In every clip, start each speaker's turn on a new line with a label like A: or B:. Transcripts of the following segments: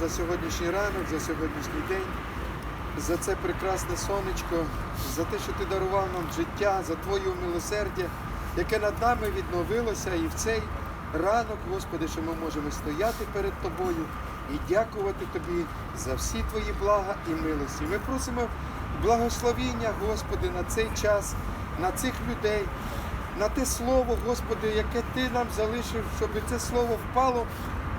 A: за сьогоднішній ранок, за сьогоднішній день, за це прекрасне сонечко, за те, що ти дарував нам життя, за Твоє милосердя, яке над нами відновилося і в цей ранок, Господи, що ми можемо стояти перед Тобою і дякувати Тобі за всі Твої блага і милості. Ми просимо благословіння, Господи, на цей час, на цих людей, на те слово, Господи, яке Ти нам залишив, щоб це слово впало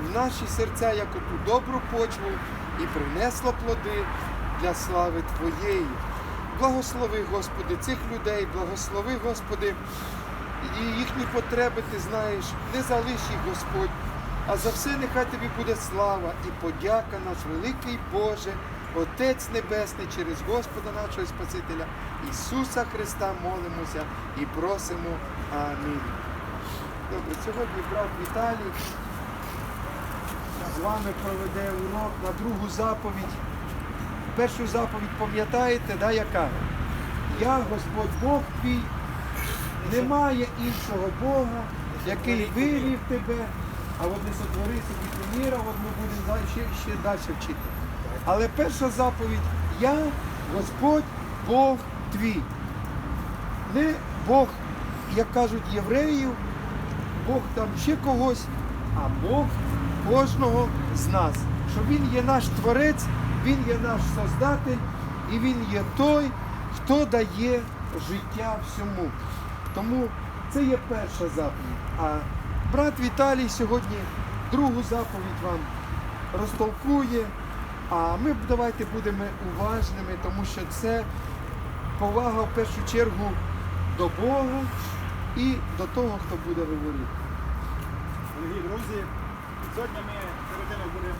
A: в наші серця, як оту добру почву, і принесло плоди для слави Твоєї. Благослови, Господи, цих людей, благослови, Господи, і їхні потреби ти знаєш, не залиш їх, Господь. А за все нехай тобі буде слава і подяка наш великий Боже, Отець Небесний, через Господа нашого Спасителя Ісуса Христа молимося і просимо. Амінь. Добре, сьогодні брат Віталій з вами проведе урок на другу заповідь. Першу заповідь пам'ятаєте, да, яка? Я, Господь Бог твій, немає іншого Бога, який вивів тебе, а от не сотвори собі куміра, от ми будемо далі- ще, ще далі вчити. Але перша заповідь я, Господь Бог твій. Не Бог, як кажуть євреїв, Бог там ще когось, а Бог кожного з нас. Що Він є наш творець, Він є наш Создатель, і Він є той, хто дає життя всьому. Тому це є перша заповідь. А брат Віталій сьогодні другу заповідь вам розтолкує. А ми давайте будемо уважними, тому що це повага в першу чергу до Бога і до того, хто буде говорити.
B: Дорогі друзі, сьогодні ми перед тим, як будемо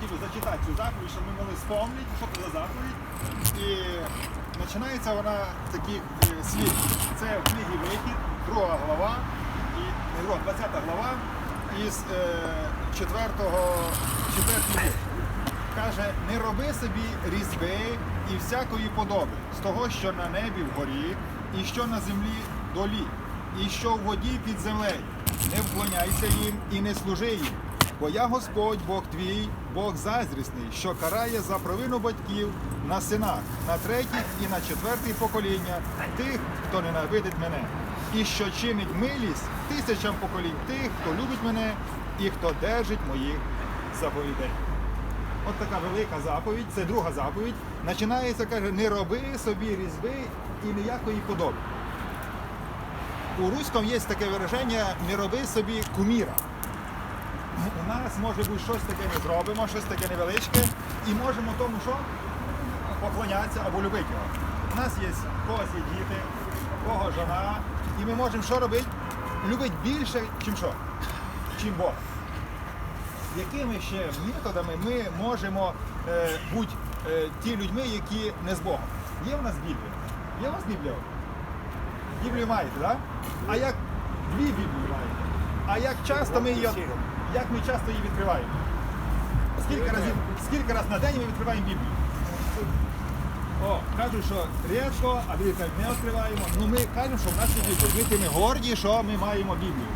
B: хотів зачитати цю заповідь, щоб ми могли спомнити, що це за заповідь. І починається вона з таких е, слів. Це в книгі Вихід, друга глава, і, не, друга, 20 глава, із е, 4, 4. Каже, не роби собі різьби і всякої подоби з того, що на небі вгорі, і що на землі долі, і що в воді під землею. Не вклоняйся їм і не служи їм. Бо я Господь, Бог твій, Бог заздрісний, що карає за провину батьків на синах, на третіх і на четвертий покоління тих, хто ненавидить мене, і що чинить милість тисячам поколінь тих, хто любить мене і хто держить моїх заповідей. От така велика заповідь, це друга заповідь. Починається, каже, не роби собі різьби і ніякої подоби. У руському є таке вираження не роби собі куміра. У нас може бути щось таке ми зробимо, щось таке невеличке, і можемо тому, що поклонятися або любити його. У нас є когось є діти, кого жона, і ми можемо що робити? Любити більше, чим що? Чим Бог якими ще методами ми можемо е, бути е, ті людьми, які не з Богом. Є в нас Біблія? Є у вас Біблія? Біблію маєте, так? Да? А як дві Біблії маєте? А як часто ми її як ми часто її відкриваємо? Скільки разів, скільки разів на день ми відкриваємо Біблію? О, кажуть, що рідко, а другі кажуть, не відкриваємо. Ну ми кажемо, що в нас є Біблія. Ми тими горді, що ми маємо Біблію.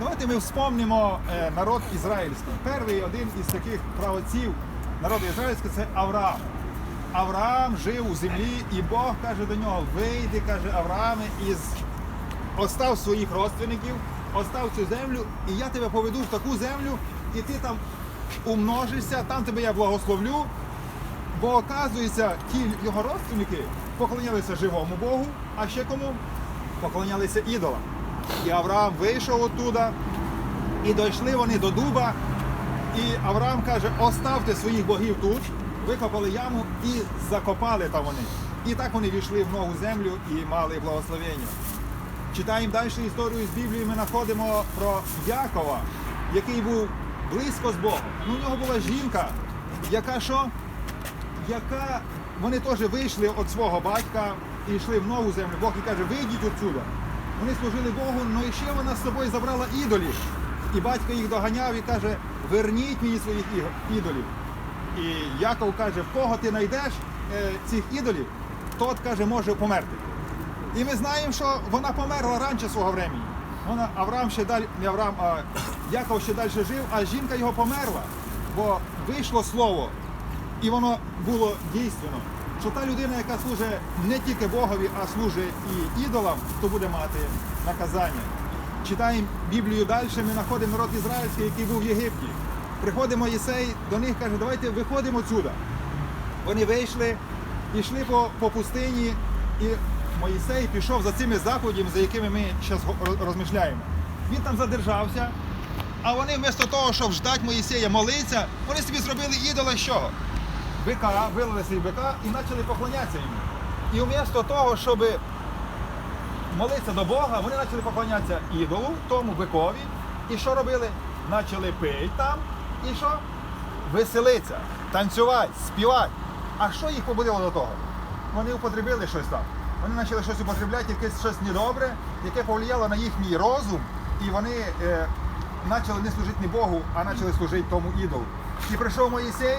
B: Давайте ми вспомнимо е, народ ізраїльський. Перший один із таких правоців народу ізраїльського це Авраам. Авраам жив у землі, і Бог каже до нього: вийди, каже Аврааме, із остав своїх родственників, остав цю землю, і я тебе поведу в таку землю, і ти там умножишся, там тебе я благословлю. Бо оказується, ті його родственники поклонялися живому Богу, а ще кому? Поклонялися ідолам. І Авраам вийшов оттуда, і дійшли вони до дуба. І Авраам каже: оставте своїх богів тут, викопали яму і закопали там вони. І так вони війшли в нову землю і мали благословення. Читаємо далі історію з Біблії, ми знаходимо про Якова, який був близько з Богом. Ну, у нього була жінка, яка що? Яка вони теж вийшли від свого батька і йшли в нову землю. Бог і каже, вийдіть отсюда. Вони служили Богу, але ще вона з собою забрала ідолів. І батько їх доганяв і каже, верніть мені своїх ідолів. І Яков каже, в кого ти знайдеш е, цих ідолів, тот каже, може померти. І ми знаємо, що вона померла раніше свого времени. Вона Авраам ще далі, не Авраам, а Яков ще далі жив, а жінка його померла. Бо вийшло слово, і воно було дійственно. Що та людина, яка служить не тільки Богові, а служить і ідолам, то буде мати наказання. Читаємо Біблію далі, ми знаходимо народ ізраїльський, який був в Єгипті. Приходить Моїсей до них каже, давайте виходимо сюди. Вони вийшли, пішли по, по пустині, і Моїсей пішов за цими заходами, за якими ми зараз розмишляємо. Він там задержався, а вони вмісто того, щоб ждати Моїсея, молитися, вони собі зробили ідола чого? Бика, вилили свій бика і почали поклонятися йому. І вмісто того, щоб молитися до Бога, вони почали поклонятися ідолу, тому бикові. І що робили? Почали пити там. І що? Веселитися, танцювати, співати. А що їх побудило до того? Вони употребили щось там. Вони почали щось употребляти, якесь щось недобре, яке повлияло на їхній розум, і вони е, почали не служити не Богу, а почали служити тому ідолу. І прийшов Моїсей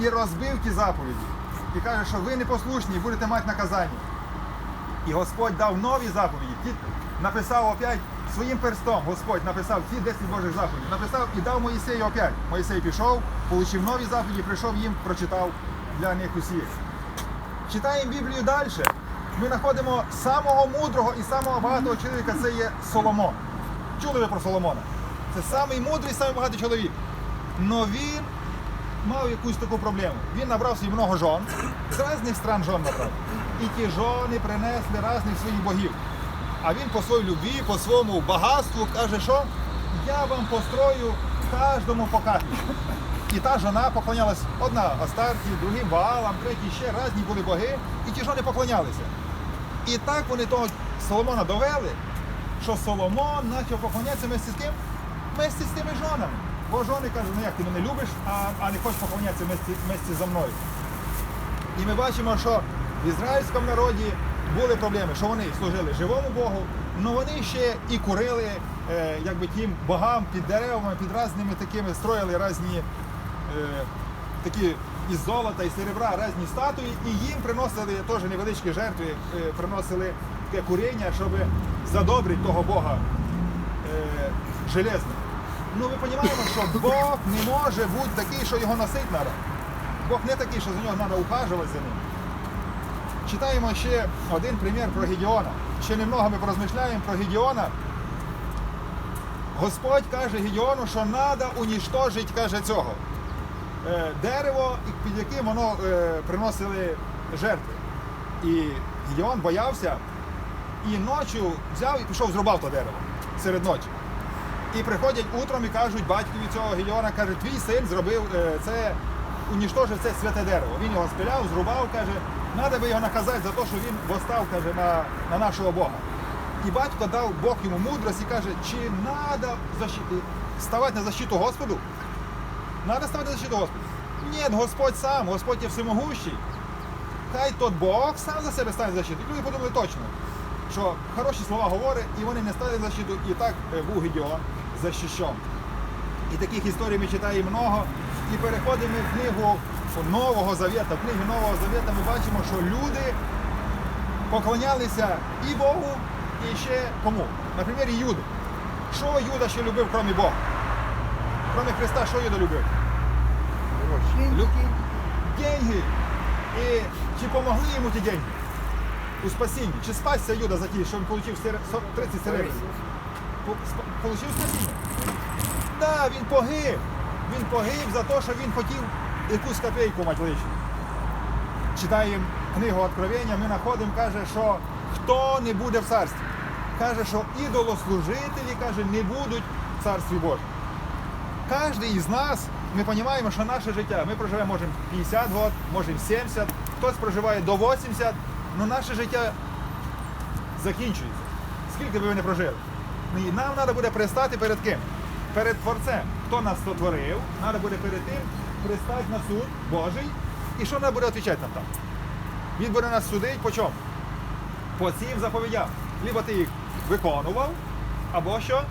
B: і розбив ті заповіді. І каже, що ви непослушні, будете мати наказання. І Господь дав нові заповіді. Ті написав опять своїм перстом. Господь написав ці 10 Божих заповідей. Написав і дав Моїсею опять. Моїсей пішов, отримав нові заповіді, прийшов їм, прочитав для них усіх. Читаємо Біблію далі. Ми знаходимо самого мудрого і самого багатого чоловіка, це є Соломон. Чули ви про Соломона? Це самий мудрий, самий багатий чоловік. Но він мав якусь таку проблему. Він набрав собі много жон, з різних стран жон набрав. І ті жони принесли різних своїх богів. А він по своїй любві, по своєму багатству каже, що я вам построю кожному по каплічку. І та жона поклонялась одна Астарті, другим Ваалам, третій ще різні були боги, і ті жони поклонялися. І так вони того Соломона довели, що Соломон почав поклонятися вместе з ким? Вместе з тими жонами. Бо жони кажуть, ну як ти мене любиш, а, а не хочеш поклонятися вместе, зі мною. І ми бачимо, що в ізраїльському народі були проблеми, що вони служили живому Богу, але вони ще і курили е, якби тим богам під деревами, під різними такими строїли різні е, такі із золота, і серебра різні статуї, і їм приносили теж невеличкі жертви, е, приносили таке куріння, щоб задобрити того Бога е. Ну ми розуміємо, що Бог не може бути такий, що його носити треба. Бог не такий, що за нього треба ухажувати за ним. Читаємо ще один примір про Гедеона. Ще немного ми порозмишляємо про Гедеона. Господь каже Гедеону, що треба уніштожити, каже цього. Е, Дерево, під яким воно е, приносили жертви. І Гедеон боявся і ночі взяв і пішов зрубав то дерево серед ночі. І приходять утром і кажуть батькові цього Гедеона, каже, твій син зробив е, це, уніштожив це святе дерево. Він його спиляв, зрубав, каже, треба би його наказати за те, що він восстав каже, на, на нашого Бога. І батько дав Бог йому мудрость і каже, чи треба ставати на защиту Господу? Треба ставати на защиту Господу. Ні, Господь сам, Господь є всемогущий. Хай тот Бог сам за себе стане защиту. І люди подумали точно, що хороші слова говорить, і вони не стали защиту, і так е, був Гедеон захищен. І таких історій ми читаємо много. І переходимо в книгу Нового Завета. В книгі Нового Завета ми бачимо, що люди поклонялися і Богу, і ще кому? На примірі Юди. Що Юда ще любив, крім Бога? Крім Христа, що Юда любив? Люб... Деньги. І чи помогли йому ті деньги? У спасінні. Чи спасся Юда за ті, що він отримав 30 серебряних? Получив спасіння? Так, да, він погиб. Він погиб за те, що він хотів якусь копійку мати лишню. Читаємо книгу Откровення, ми знаходимо, каже, що хто не буде в царстві. Каже, що ідолослужителі каже, не будуть в царстві Божому. Кожен із нас, ми розуміємо, що наше життя, ми проживемо, може 50 років, може 70, хтось проживає до 80, але наше життя закінчується. Скільки би ви не прожили? І нам треба буде пристати перед ким? Перед Творцем. Хто нас сотворив, треба буде перед тим пристати на суд Божий. І що треба буде відповідати нам там? Він буде нас судити по чому? По цим заповідям. Либо ти їх виконував, або що?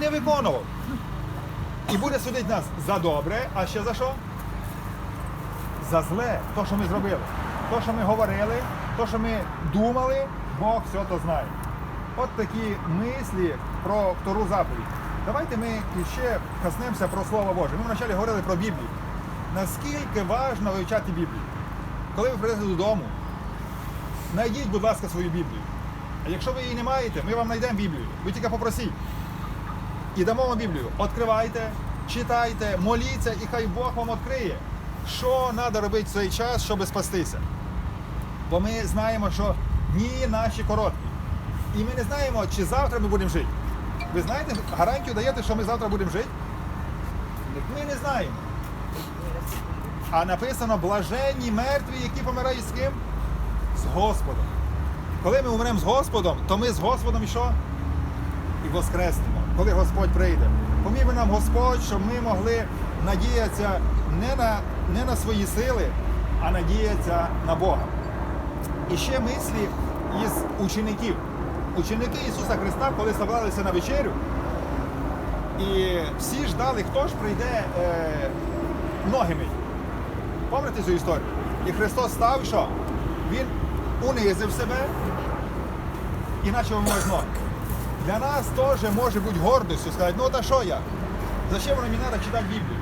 B: Не виконував. І буде судити нас за добре, а ще за що? За зле, то, що ми зробили. То, що ми говорили, то, що ми думали, Бог все то знає. От такі мислі про втору заповідь. Давайте ми ще коснемося про Слово Боже. Ми вначалі говорили про Біблію. Наскільки важливо вивчати Біблію? Коли ви прийдете додому, знайдіть, будь ласка, свою Біблію. А якщо ви її не маєте, ми вам знайдемо Біблію. Ви тільки попросіть. І дамо вам Біблію. Відкривайте, читайте, моліться, і хай Бог вам відкриє, що треба робити в цей час, щоб спастися. Бо ми знаємо, що дні наші короткі. І ми не знаємо, чи завтра ми будемо жити. Ви знаєте, гарантію даєте, що ми завтра будемо жити? Ми не знаємо. А написано блаженні мертві, які помирають з ким? З Господом. Коли ми умремо з Господом, то ми з Господом і що? І воскреснемо, коли Господь прийде. Поміг би нам Господь, щоб ми могли надіятися не на, не на свої сили, а надіятися на Бога. І ще мислі із учеників. Ученики Ісуса Христа, коли собралися на вечерю, і всі ждали, хто ж прийде е, ноги мить. Пам'ятаєте цю історію? І Христос став що? Він унизив себе і почав вимивати ноги. Для нас теж може бути гордістю сказати, ну та що я? Зачем мені треба читати Біблію?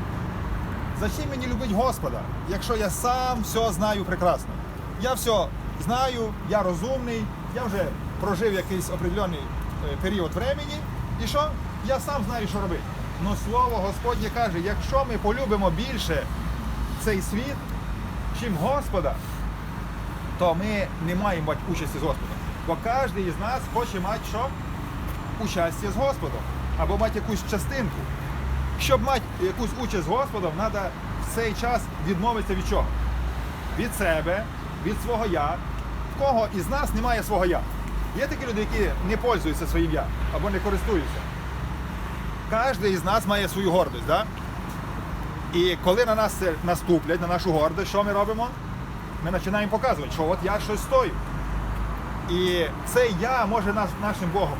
B: Зачем мені любити Господа, якщо я сам все знаю прекрасно? Я все знаю, я розумний, я вже прожив якийсь определений е, період времени, і що? Я сам знаю, що робити. Ну слово Господнє каже, якщо ми полюбимо більше цей світ, чим Господа, то ми не маємо мати участі з Господом. Бо кожен із нас хоче мати що? Участі з Господом. Або мати якусь частинку. Щоб мати якусь участь з Господом, треба в цей час відмовитися від чого? Від себе, від свого я. В кого із нас немає свого я? Є такі люди, які не пользуються своїм я або не користуються. Кожен із нас має свою гордість. Да? І коли на нас наступлять, на нашу гордість, що ми робимо? Ми починаємо показувати, що от я щось стою. І цей я може нашим Богом.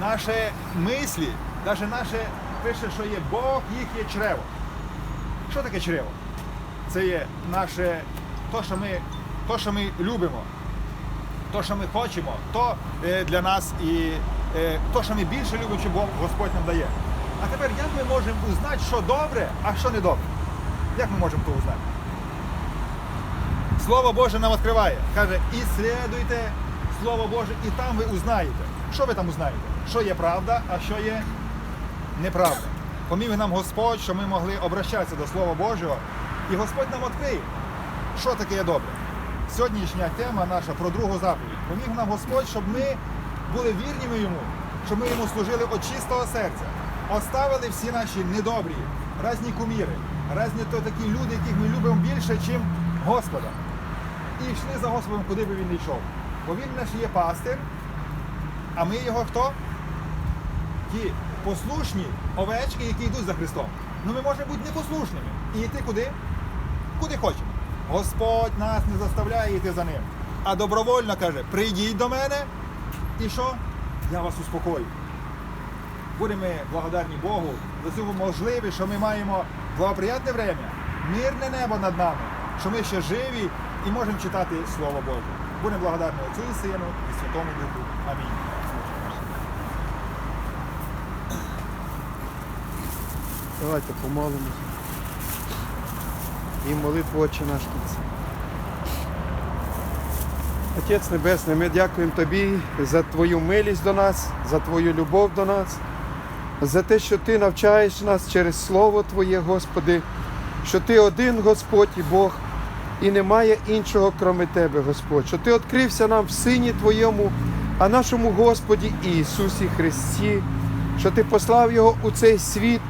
B: Наші мислі, навіть наше пише, що є Бог, їх є чрево. Що таке чрево? Це є наше, то, що ми, то, що ми любимо, то, що ми хочемо, то е, для нас і е, то, що ми більше любимо, чим Бог Господь нам дає. А тепер як ми можемо узнати, що добре, а що не добре? Як ми можемо то узнати? Слово Боже нам відкриває. Каже, іслідуйте Слово Боже, і там ви узнаєте. Що ви там узнаєте? Що є правда, а що є неправда. Поміг нам Господь, що ми могли обращатися до Слова Божого, і Господь нам відкриє, що таке є добре. Сьогоднішня тема наша про другу заповідь. Поміг нам Господь, щоб ми були вірними йому, щоб ми йому служили від чистого серця. Оставили всі наші недобрі, різні куміри, різні то такі люди, яких ми любимо більше, ніж Господа. І йшли за Господом, куди би він не йшов. Бо він наш є пастир, а ми його хто? Ті послушні овечки, які йдуть за Христом. Ну ми можемо бути непослушними і йти куди? Куди хочемо. Господь нас не заставляє йти за ним. А добровольно каже, прийдіть до мене і що? Я вас успокою. Будемо благодарні Богу за цю можливість, що ми маємо благоприятне время, мирне небо над нами, що ми ще живі і можемо читати Слово Боже. Будемо благодарні Отцю і Сину і Святому Духу. Амінь.
A: Давайте помолимося. І молитву Отче наш кінці. Отець Небесний, ми дякуємо Тобі за Твою милість до нас, за Твою любов до нас, за те, що Ти навчаєш нас через Слово Твоє, Господи, що Ти один Господь і Бог, і немає іншого, кроме Тебе, Господь, що Ти відкрився нам в Сині Твоєму, а нашому Господі Ісусі Христі, що Ти послав Його у цей світ,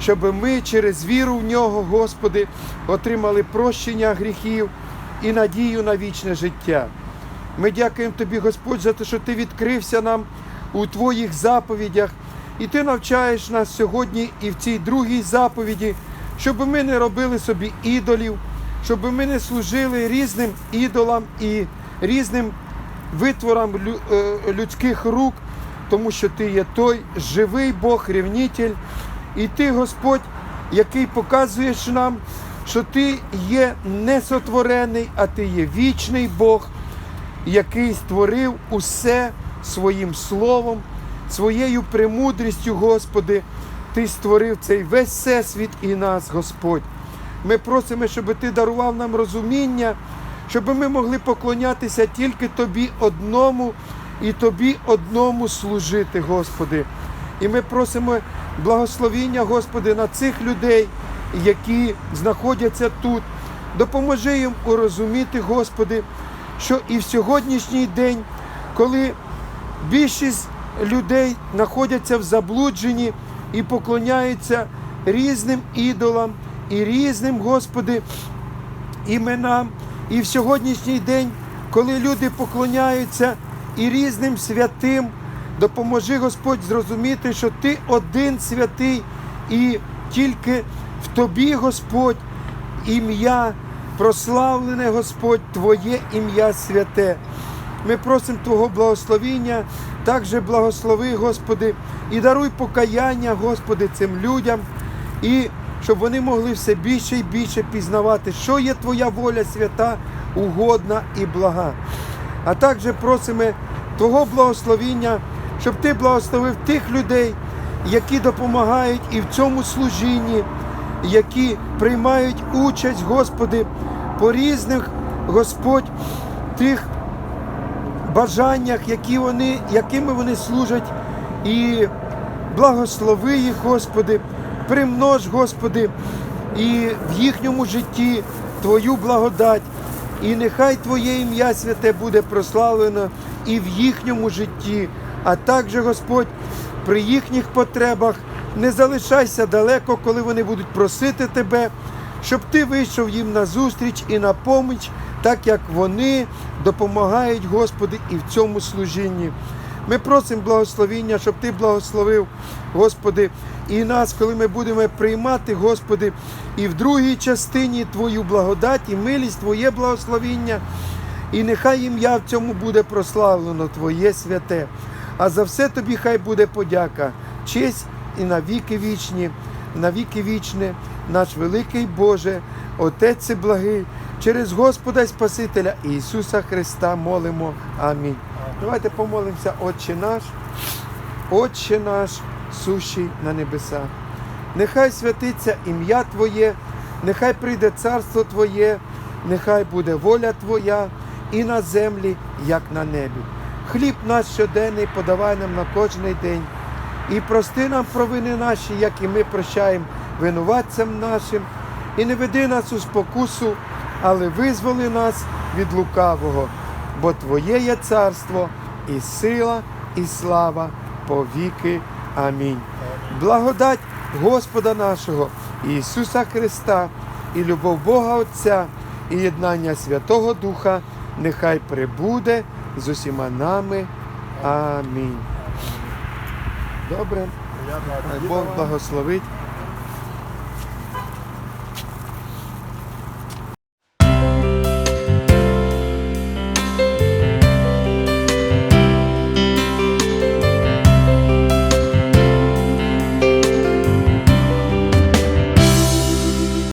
A: щоб ми через віру в нього, Господи, отримали прощення гріхів і надію на вічне життя. Ми дякуємо Тобі, Господь, за те, що Ти відкрився нам у Твоїх заповідях, і Ти навчаєш нас сьогодні і в цій другій заповіді, щоб ми не робили собі ідолів, щоб ми не служили різним ідолам і різним витворам е, людських рук, тому що Ти є той живий Бог, рівнитель, і Ти, Господь, який показуєш нам, що Ти є не сотворений, а Ти є вічний Бог, який створив усе своїм словом, своєю премудрістю, Господи, Ти створив цей весь всесвіт і нас, Господь. Ми просимо, щоб Ти дарував нам розуміння, щоб ми могли поклонятися тільки Тобі одному і Тобі одному служити, Господи. І ми просимо благословіння, Господи, на цих людей, які знаходяться тут. Допоможи їм урозуміти, Господи, що і в сьогоднішній день, коли більшість людей знаходяться в заблудженні і поклоняються різним ідолам і різним, Господи, іменам. І в сьогоднішній день, коли люди поклоняються і різним святим, допоможи Господь зрозуміти, що Ти один святий, і тільки в Тобі, Господь, ім'я прославлене, Господь, Твоє ім'я святе. Ми просимо Твого благословіння, також благослови, Господи, і даруй покаяння, Господи, цим людям, і щоб вони могли все більше і більше пізнавати, що є Твоя воля свята, угодна і блага. А також просимо Твого благословіння, щоб Ти благословив тих людей, які допомагають і в цьому служінні, які приймають участь, Господи, по різних, Господь, тих бажаннях, які вони, якими вони служать, і благослови їх, Господи, примнож, Господи, і в їхньому житті Твою благодать. І нехай Твоє ім'я святе буде прославлено і в їхньому житті, а також, Господь, при їхніх потребах не залишайся далеко, коли вони будуть просити Тебе, щоб Ти вийшов їм на зустріч і на поміч, так як вони допомагають, Господи, і в цьому служінні. Ми просимо благословіння, щоб Ти благословив, Господи, і нас, коли ми будемо приймати, Господи, і в другій частині Твою благодать і милість, Твоє благословіння. І нехай ім'я в цьому буде прославлено, Твоє святе. А за все тобі хай буде подяка, честь і на віки вічні, на віки вічне, наш великий Боже, Отець благий, через Господа Спасителя Ісуса Христа молимо. Амінь. Давайте помолимося, Отче наш, Отче наш, сущий на небесах. Нехай святиться ім'я Твоє, нехай прийде царство Твоє, нехай буде воля Твоя і на землі, як на небі. Хліб наш щоденний подавай нам на кожний день. І прости нам провини наші, як і ми прощаємо винуватцям нашим, і не веди нас у спокусу, але визволи нас від лукавого, бо Твоє є царство, і сила, і слава по віки. Амінь. Благодать Господа нашого Ісуса Христа і любов Бога Отця і єднання Святого Духа нехай прибуде з усіма нами. Амінь. Добре, Бог благословить.